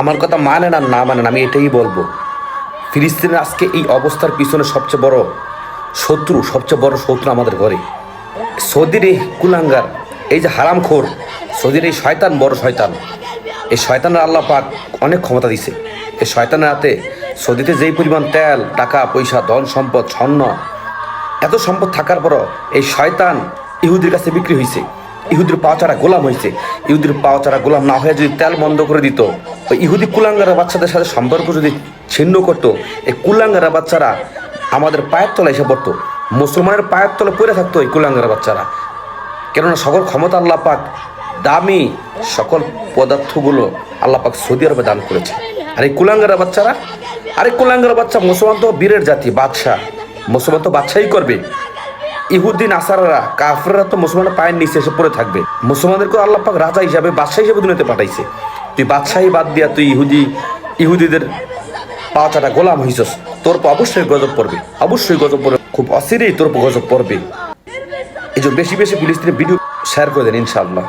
আমার কথা মানে না না মানে না, আমি এটাই বলব। ফিলিস্তিনের আজকে এই অবস্থার পিছনে সবচেয়ে বড় শত্রু, সবচেয়ে বড় শত্রু আমাদের ঘরে। সৌদির এই কুলাঙ্গার, এই যে হারামখোর, সৌদির এই শয়তান, বড় শয়তান। এই শয়তানের আল্লাহ পাক অনেক ক্ষমতা দিছে। এই শয়তানের হাতে সৌদিতে যেই পরিমাণ তেল, টাকা, পয়সা, ধন, সম্পদ, স্বর্ণ, এত সম্পদ থাকার পরও এই শয়তান ইহুদির কাছে বিক্রি হয়েছে ইহুদের ইহুদির পাওয়াচারা গোলাম হয়েছে ইহুদের ইহুদির পাওয়াচারা গোলাম না হয়ে যদি তেল বন্ধ করে দিত ইহুদি কুলাঙ্গারা বাচ্চাদের সাথে সম্পর্ক যদি ছিন্ন করতো, এই কুলাঙ্গারা বাচ্চারা আমাদের পায়ের তলা এসে পড়তো। মুসলমানের পায়ের তলে পড়ে থাকতো এই কুলাঙ্গারা বাচ্চারা। কেননা সকল ক্ষমতা আল্লাহ পাক, দামি সকল পদার্থগুলো আল্লাহ পাক সৌদি আরবে দান করেছে। আর এই কুলাঙ্গারা বাচ্চারা, আরে কুলাঙ্গারা বাচ্চা মুসলমান তো বীরের জাতি, বাদশাহ। মুসলমান তো বাদশাহী করবে। ইহুদ্দিন আসারারা কাফেররা তো মুসলমানের পায়ের নিচে এসে পড়ে থাকবে। মুসলমানদেরকে আল্লাহ পাক রাজা হিসাবে, বাদশাহ হিসাবে দুনিয়াতে পাঠাইছে। তুই বাদশাহী বাদ দিয়া তুই ইহুদি, ইহুদিদের পাওয়াটা গোলাম হইছস, তোর অবশ্যই গজব পড়বে, অবশ্যই গজব পড়বে। খুব অচিরেই তোর গজব পড়বে। এই যে বেশি বেশি তিনি ভিডিও শেয়ার করে দেন ইনশাআল্লাহ।